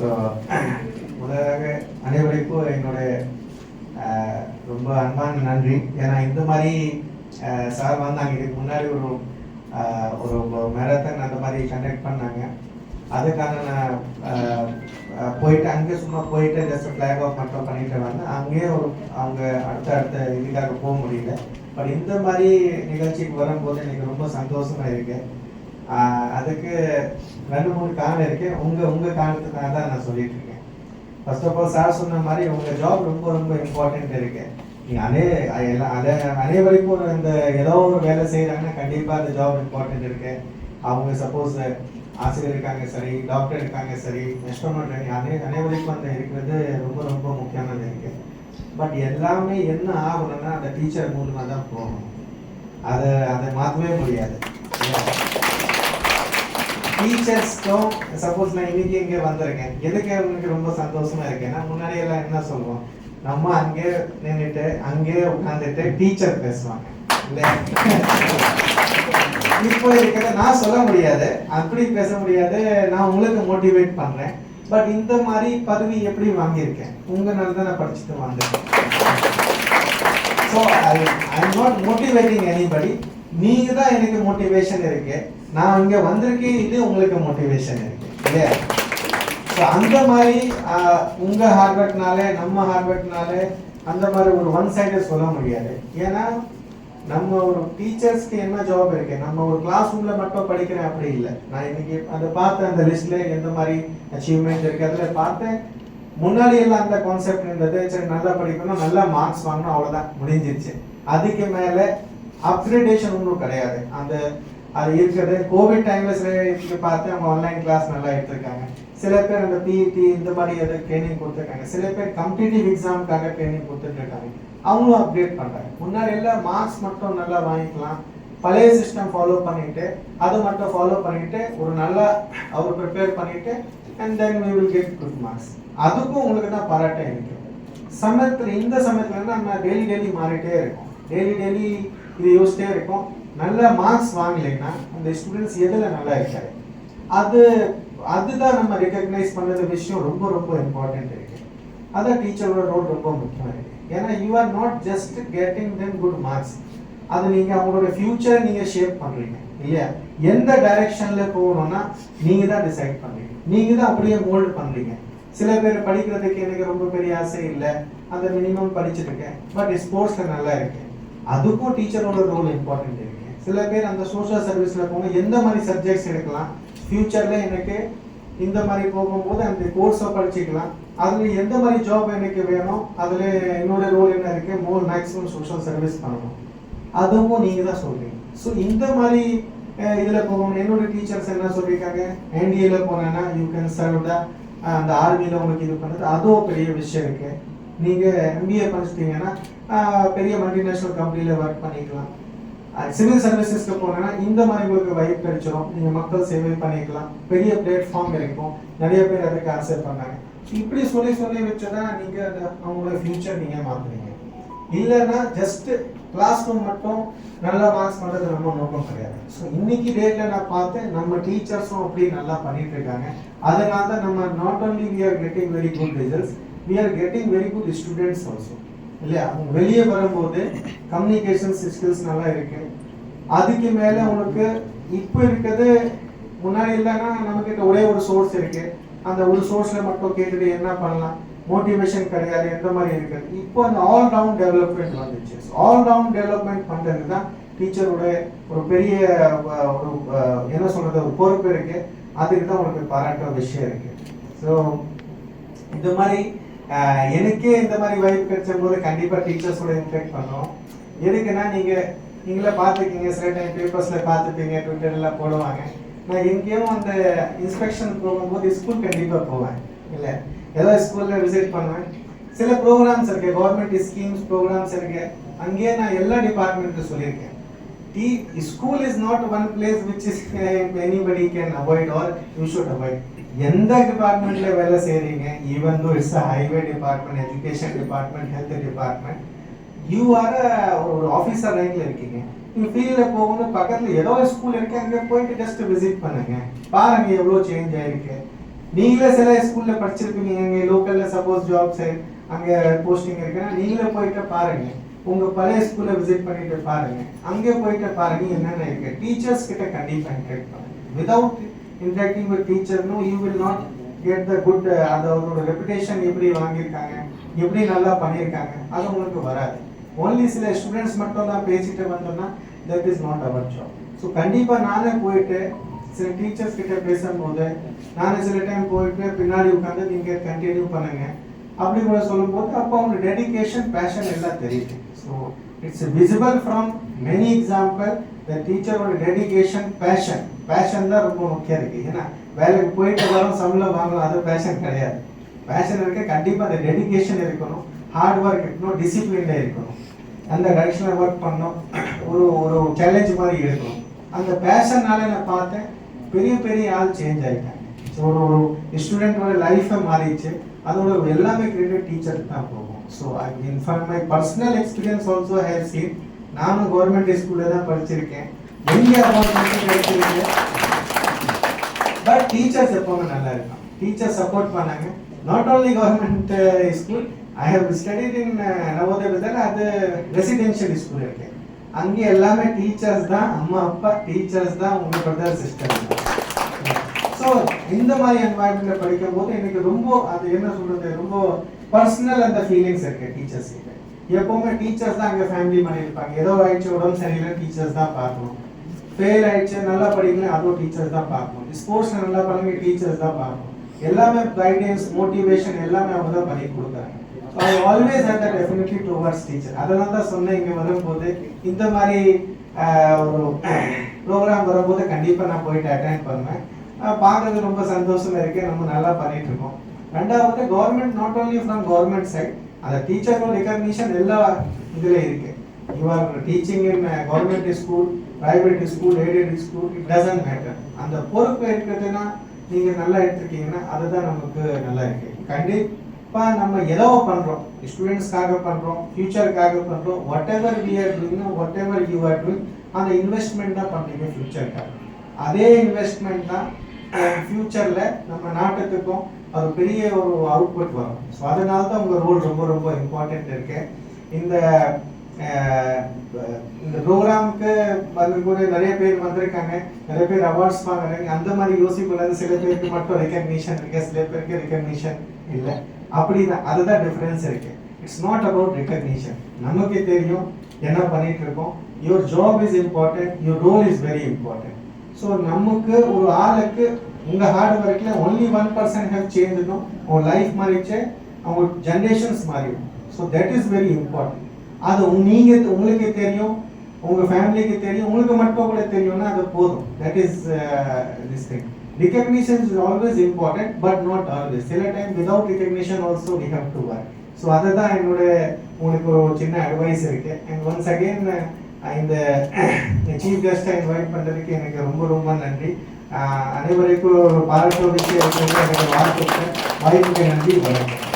So முதலாக அனைவருக்கும் என்னுடைய ரொம்ப அன்பான நன்றி. ஏன்னா இந்த மாதிரி சார் வந்தாங்க. இதுக்கு முன்னாடி ஒரு ஒரு மேரத்தான் அந்த மாதிரி கண்டக்ட் பண்ணாங்க. அதுக்கான நான் போயிட்டு அங்கே சும்மா போயிட்டு ஜஸ்ட் ஃப்ளாக் ஆஃப் மட்டும் பண்ணிட்டு வந்தேன். அங்கேயே ஒரு அவங்க அடுத்த அடுத்த இதுக்காக போக முடியல. பட் இந்த மாதிரி நிகழ்ச்சிக்கு வரும்போது எனக்கு ரொம்ப சந்தோஷமாக இருக்குது அதுக்கு ரெண்டு மூணு காரணம் இருக்கு. உங்க உங்க காரணத்துக்காக தான் நான் சொல்லிட்டு இருக்கேன். ஃபர்ஸ்ட் ஆஃப் ஆல் சார் சொன்ன மாதிரி உங்க ஜாப் ரொம்ப ரொம்ப இம்பார்ட்டன்ட் இருக்கு. நீங்க அனே எல்லாம் அத அனைவருக்கும் ஒரு இந்த ஏதோ ஒரு வேலை செய்யறாங்கன்னா கண்டிப்பா அந்த ஜாப் இம்பார்ட்டன்ட் இருக்கு. அவங்க சப்போஸ் ஆசிரியர் இருக்காங்க சரி டாக்டர் இருக்காங்க சரி எஸ்ட்ரோனட் அனை அனைவருக்கும் அந்த இருக்கிறது ரொம்ப ரொம்ப முக்கியமானது இருக்கு. பட் எல்லாமே என்ன ஆகணும்னா அந்த டீச்சர் மூலமா தான் போகணும். அதை அதை மாற்றவே முடியாது. டீச்சர்ஸ்க்கும் சப்போஸ் நான் இன்னைக்கு இங்கே வந்திருக்கேன். எதுக்கு அவங்களுக்கு ரொம்ப சந்தோஷமா இருக்கேன்னா முன்னாடி எல்லாம் என்ன சொல்லுவோம்? நம்ம அங்கே நின்றுட்டு அங்கே உட்காந்துட்டு டீச்சர் பேசுவாங்க. இல்லையா? இப்போ இருக்கிறத நான் சொல்ல முடியாது. அப்படி பேச முடியாது. நான் உங்களுக்கு மோட்டிவேட் பண்றேன். பட் இந்த மாதிரி பதவி எப்படி வாங்கியிருக்கேன்? உங்களால தான் நான் படிச்சுட்டு வந்திருக்கேன் so I I not motivating anybody நீங்கள் தான் எனக்கு மோட்டிவேஷன் இருக்கு. நான் இங்கே வந்திருக்கேன் இது உங்களுக்கு மோட்டிவேஷன் இருக்கு. இல்லையா? ஸோ அந்த மாதிரி ஆஹ், உங்க ஹார்ட் நம்ம ஹார்ட் அந்த மாதிரி ஒரு ஒன் சைடு சொல்ல முடியாது. ஏன்னா நம்ம ஒரு டீச்சர்ஸ்க்கு என்ன ஜாப் இருக்கு? நம்ம ஒரு கிளாஸ் ரூம்ல மட்டும் படிக்கிறேன் அப்படி இல்லை. நான் இன்னைக்கு அதை பார்த்தேன் அந்த லிஸ்ட்ல எந்த மாதிரி அச்சீவ்மெண்ட் இருக்கு. அதில் பார்த்தேன் முன்னாடி எல்லாம் அந்த கான்செப்ட் இருந்தது. சரி நல்லா படிக்கணும் நல்லா மார்க்ஸ் வாங்கணும் அவ்வளோதான் முடிஞ்சிருச்சு. அதுக்கு மேலே அப்கிரேடேஷன் ஒன்றும் கிடையாது. அந்த அது இருக்கிறது. கோவிட் டைம்ல சில பார்த்து அவங்க ஆன்லைன் கிளாஸ் நல்லா எடுத்திருக்காங்க. சில பேர் அந்த பிஇடி இந்த மாதிரி எதை ட்ரைனிங் கொடுத்துருக்காங்க. சில பேர் கம்ப்ளீட்டிவ் எக்ஸாமுக்காக ட்ரைனிங் கொடுத்துட்டு இருக்காங்க அவங்களும் அப்டேட் பண்ணுறாங்க முன்னாடி எல்லாம் மார்க்ஸ் மட்டும் நல்லா வாங்கிக்கலாம். பழைய சிஸ்டம் ஃபாலோ பண்ணிட்டு அதை மட்டும் ஃபாலோ பண்ணிட்டு ஒரு நல்லா அவர் ப்ரிப்பேர் பண்ணிட்டு and then we will get good marks அதுக்கும் உங்களுக்கு தான் பாராட்டம் இருக்கு சமயத்தில் இந்த சமயத்துல நம்ம டெய்லி டெய்லி மாறிட்டே இருக்கோம். டெய்லி டெய்லி இது யோசிச்சிட்டே இருக்கும். நல்ல மார்க்ஸ் வாங்கலைன்னா அந்த ஸ்டூடெண்ட்ஸ் எதில் நல்லா இருக்காரு? அது அதுதான் நம்ம ரெக்கக்னைஸ் பண்ணுற விஷயம். ரொம்ப ரொம்ப இம்பார்ட்டன்ட் இருக்கு. அதான் டீச்சரோட ரோல் ரொம்ப முக்கியம் இருக்கு. ஏன்னா you are not just getting then good marks அது நீங்கள் அவங்களோட ஃபியூச்சர் நீங்கள் ஷேப் பண்ணுறீங்க இல்லையா? எந்த டைரக்ஷனில் போகணும்னா நீங்கள் தான் டிசைட் பண்ணுறீங்க நீங்கள் தான் அப்படியே மோல்டு பண்ணுறீங்க சில பேர் படிக்கிறதுக்கு எனக்கு ரொம்ப பெரிய ஆசை இல்லை. அந்த மினிமம் படிச்சுட்டு இருக்கேன் பட் ஸ்போர்ட்ஸில் நல்லா இருக்கேன். அதுக்கும் டீச்சரோட ரோல் இம்பார்ட்டன்ட் இருக்கு. சில பேர் அந்த சோஷியல் சர்வீஸில் போங்க எந்த மாதிரி சப்ஜெக்ட்ஸ் எடுக்கலாம் ஃப்யூச்சரில் எனக்கு இந்த மாதிரி போகும்போது அந்த கோர்ஸை படிச்சுக்கலாம் அதில் எந்த மாதிரி ஜாப் எனக்கு வேணும் அதில் என்னோட ரோல் என்ன இருக்குது மோர் மேக்ஸிமம் சோஷியல் சர்வீஸ் பண்ணணும். அதுவும் நீங்கள் தான் சொல்கிறீங்க ஸோ இந்த மாதிரி இதில் போகணும். என்னோட டீச்சர்ஸ் என்ன சொல்லியிருக்காங்க? என்டிஏல போனேன்னா யூ கேன் சர்வ் த அந்த ஆர்மியில் உங்களுக்கு இது பண்ணுறது அதுவும் பெரிய விஷயம் இருக்குது நீங்கள் எம்பிஏ படிச்சிட்டீங்கன்னா பெரிய மல்டிநேஷனல் கம்பெனியில் ஒர்க் பண்ணிக்கலாம். சிவில் சர்வீசஸ்க்கு போனேன்னா இந்த மாதிரி உங்களுக்கு வாய்ப்பு கிடைச்சிடும் நீங்கள் மக்கள் சேவை பண்ணிக்கலாம். பெரிய பிளாட்ஃபார்ம் இருக்கும் நிறைய பேர் அதுக்கு ஆசை பண்ணாங்க. இப்படி சொல்லி சொல்லி வச்சதா நீங்கள் அந்த அவங்களோட ஃபியூச்சர் நீங்கள் மாற்றுவீங்க இல்லைன்னா ஜஸ்ட் கிளாஸ் ரூம் மட்டும் நல்லா மார்க்ஸ் பண்ணுறது நம்ம நோக்கம் கிடையாது. ஸோ இன்னைக்கு டேட்டில் நான் பார்த்தேன் நம்ம டீச்சர்ஸும் அப்படி நல்லா பண்ணிட்டு இருக்காங்க. அதனால தான் நம்ம not only we are getting very good results we are getting very good students also இல்லையா? அவங்க வெளியே வரும்போது கம்யூனிகேஷன் ஸ்கில்ஸ் நல்லா இருக்கு. அதுக்கு மேலே உனக்கு இப்போ இருக்கிறது முன்னாடி இல்லைன்னா நம்மக்கிட்ட ஒரே ஒரு சோர்ஸ் இருக்கு. அந்த ஒரு சோர்ஸ்ல மட்டும் கேட்டுட்டு என்ன பண்ணலாம்? மோட்டிவேஷன் கிடையாது எந்த மாதிரி இருக்குது இப்போ அந்த ஆல் ரவுண்ட் டெவலப்மெண்ட் வந்துச்சு. ஆல் ரவுண்ட் டெவலப்மெண்ட் பண்ணுறது தான் டீச்சரோட ஒரு பெரிய ஒரு என்ன சொல்றது ஒரு பொறுப்பு இருக்கு. அதுக்கு தான் உங்களுக்கு பாராட்டுற விஷயம் இருக்கு. ஸோ இந்த மாதிரி எனக்கே இந்த மாதிரி வாய்ப்பு கிடைச்ச போது கண்டிப்பாக டீச்சர்ஸோட இன்ஃபெக்ட் பண்ணோம். எதுக்குன்னா நீங்க நீங்களே பார்த்துருக்கீங்க சில டைம் பேப்பர்ஸில் பார்த்துப்பீங்க ட்விட்டர்லாம் போடுவாங்க. நான் எங்கேயும் அந்த இன்ஸ்பெக்ஷன் போகும்போது ஸ்கூல் கண்டிப்பாக போவேன். இல்லை ஏதோ ஸ்கூல்ல விசிட் பண்ணுவேன். சில ப்ரோக்ராம்ஸ் இருக்குது கவர்மெண்ட் ஸ்கீம்ஸ் ப்ரோக்ராம்ஸ் இருக்குது அங்கேயே நான் எல்லா டிபார்ட்மெண்ட்டும் சொல்லியிருக்கேன். The school is not one place which is anybody can avoid or you should avoid எந்த டிபார்ட்மெண்ட்ல வேலை செய்றீங்க? Even though it's highway department education department health department you are ஒரு ஆஃபீஸர் ரேங்க்ல இருக்கீங்க. நீங்க ஃபீல்ட்ல போகணும் பக்கத்துல ஏதோ ஸ்கூல் இருக்கு அங்க போயிட்டு ஜஸ்ட் விசிட் பண்ணுங்க. பாருங்க எவ்வளவு சேஞ்ச் ஆயிருக்கு. நீங்களே சில ஸ்கூல்ல படிச்சிருப்பீங்க. இங்கே லோக்கல்ல சப்போஸ் ஜாப்ஸ் அங்க போஸ்டிங் இருக்குன்னா நீங்களே போயிட்டு பாருங்க. உங்க பழைய ஸ்கூல்ல விசிட் பண்ணிட்டு பாருங்க. அங்கே போயிட்டு பாருங்க என்னென்ன இருக்கு. டீச்சர்ஸ் கிட்ட கண்டிப்பா இன்ட்ராக்ட் பண்ணுங்க without interacting with டீச்சர்னும் you will not get the good அந்த அவரோட ரெப்புடேஷன் எப்படி வாங்கியிருக்காங்க எப்படி நல்லா பண்ணியிருக்காங்க அது உங்களுக்கு வராது. ஒன்லி சில ஸ்டூடெண்ட்ஸ் மட்டும் தான் பேசிட்டு வந்தோம்னா that is not our job so கண்டிப்பாக நானே போயிட்டு சில டீச்சர்ஸ் கிட்ட பேசும்போது நானே சில டைம் போயிட்டு பின்னாடி உட்காந்து நீங்கள் கண்டினியூ பண்ணுங்க. அப்படி கூட சொல்லும்போது அப்போ அவங்க டெடிகேஷன் பேஷன் எல்லாம் தெரியுது. So it's visible from many example the டீச்சரோட dedication passion passion தான் ரொம்ப முக்கியம் இருக்கு ஏன்னா வேலைக்கு போயிட்டு வரோம் சம்பளம் வாங்கலாம் அது பேஷன் கிடையாது. பேஷன் இருக்க கண்டிப்பாக அந்த டெடிகேஷன் இருக்கணும் ஹார்ட் ஒர்க் இருக்கணும் டிசிப்ளின்ல இருக்கணும். அந்த டைரக்ஷனில் ஒர்க் பண்ணணும். ஒரு ஒரு சேலஞ்ச் மாதிரி இருக்கணும். அந்த பேஷன்னால நான் பார்த்தேன் பெரிய பெரிய ஆள் சேஞ்ச் ஆகிட்டாங்க ஸோ ஒரு ஒரு ஸ்டூடெண்ட்டோட லைஃபை மாறிடுச்சு. அதோட எல்லாமே கிரெடிட் டீச்சருக்கு தான் போகும் so I inform my personal experience also have seen நானும் கவர்மெண்ட் ஸ்கூலில் தான் படிச்சிருக்கேன். எங்கே பட் டீச்சர்ஸ் எப்பவுமே நல்லா இருக்கும் டீச்சர் சப்போர்ட் பண்ணாங்க. Not only government school I have studied in Navodaya Vidyalaya அது ரெசிடென்ஷியல் ஸ்கூல் இருக்கு. அங்கே எல்லாமே டீச்சர்ஸ் தான் அம்மா அப்பா டீச்சர்ஸ் தான் உங்க பிரதர் சிஸ்டர் ஸோ இந்த மாதிரி என்வாயன்மெண்ட்ல படிக்கும் போது எனக்கு ரொம்ப அது என்ன சொல்றது ரொம்ப பர்சனல் அந்த ஃபீலிங்ஸ் இருக்கு டீச்சர்ஸ் கிட்ட. எப்பவுமே டீச்சர்ஸ் தான் அங்கே ஃபேமிலி பண்ணியிருப்பாங்க இருப்பாங்க. ஏதோ ஆயிடுச்சு உடம்பு சரியில்லை டீச்சர்ஸ் தான் பார்க்கணும். ஃபெயில் ஆயிடுச்சு நல்லா படிக்கல அதுவும் டீச்சர்ஸ் தான் பார்க்கணும். ஸ்போர்ட்ஸ் நல்லா பண்ணுங்க டீச்சர்ஸ் தான் பார்க்கணும். எல்லாமே கைடன்ஸ் மோட்டிவேஷன் எல்லாமே அவங்க தான் பண்ணி கொடுக்குறாங்க. I always hate that definitely towards teacher அதெல்லாம் தான் சொன்னேன் இங்கே வரும்போது இந்த மாதிரி ஒரு ப்ரோக்ராம் வரும்போது கண்டிப்பாக நான் போயிட்டு அட்டென்ட் பண்ணுவேன். பார்க்கறது ரொம்ப சந்தோஷமா இருக்கு நம்ம நல்லா பண்ணிட்டு இருக்கோம் ரெண்டாவது government not only from government side அந்த டீச்சரோட ரெக்கக்னிஷன் எல்லா இதுலேயும் இருக்கு. You are teaching in government school private school aided school it doesn't matter அந்த பொறுப்பு இருக்கிறதுனா நீங்கள் நல்லா எடுத்திருக்கீங்கன்னா அதுதான் நமக்கு நல்லா இருக்கு. கண்டிப்பாக நம்ம ஏதோ பண்ணுறோம் ஸ்டூடெண்ட்ஸ்க்காக பண்ணுறோம் ஃபியூச்சருக்காக பண்ணுறோம் whatever we are doing whatever you are doing அந்த இன்வெஸ்ட்மெண்ட் தான் பண்ணுறீங்க ஃபியூச்சருக்காக அதே இன்வெஸ்ட்மெண்ட் தான் ஃப்யூச்சரில் நம்ம நாட்டுக்கும் ஒரு பெரிய ஒரு அவுட்புட் வரும். ஸோ அதனால தான் உங்கள் ரோல் ரொம்ப ரொம்ப இம்பார்ட்டண்ட் இருக்குது இந்த இந்த ப்ரோக்ராமுக்கு வந்து நிறைய பேர் வந்திருக்காங்க. நிறைய பேர் அவார்ட்ஸ் வாங்குறாங்க. அந்த மாதிரி யோசிக்கூடாது சில பேருக்கு மட்டும் ரெக்கக்னிஷன் இருக்கு. சில பேருக்கு ரெக்கக்னிஷன் இல்லை. அப்படிதான் அதுதான் டிஃபரன்ஸ் இருக்கு. இட்ஸ் நாட் அபவுட் ரெக்கக்னிஷன் நமக்கு தெரியும் என்ன பண்ணிட்டு இருக்கோம். Your job is important your role is very important so நமக்கு ஒரு ஆளுக்கு உங்க ஹார்ட் ஒர்க்ல ஒன்லி ஒன் பர்சன்ட் ஹேவ் சேஞ்சுடும் உங்க லைஃப் மாறிச்சு அவங்க ஜென்ரேஷன்ஸ் மாறிடும். So that is very important அது நீங்க உங்களுக்கு தெரியும் உங்க ஃபேமிலிக்கு தெரியும் உங்களுக்கு மட்டும் கூட தெரியும்னா அது போதும். That is this thing recognition is always important but not always. சில time without recognition also we have to work. So அதுதான் என்னோட உங்களுக்கு ஒரு சின்ன அட்வைஸ் இருக்கு. அண்ட் ஒன்ஸ் அகெயின் இந்த சீஃப் கெஸ்ட்டை இன்வைட் பண்ணுறதுக்கு எனக்கு ரொம்ப ரொம்ப நன்றி. அனைவருக்கும் ஒரு பாராட்டுவதற்கு எனக்கு வாழ்த்துக்கள் வாய்ப்புக்கு நன்றி வணக்கம்.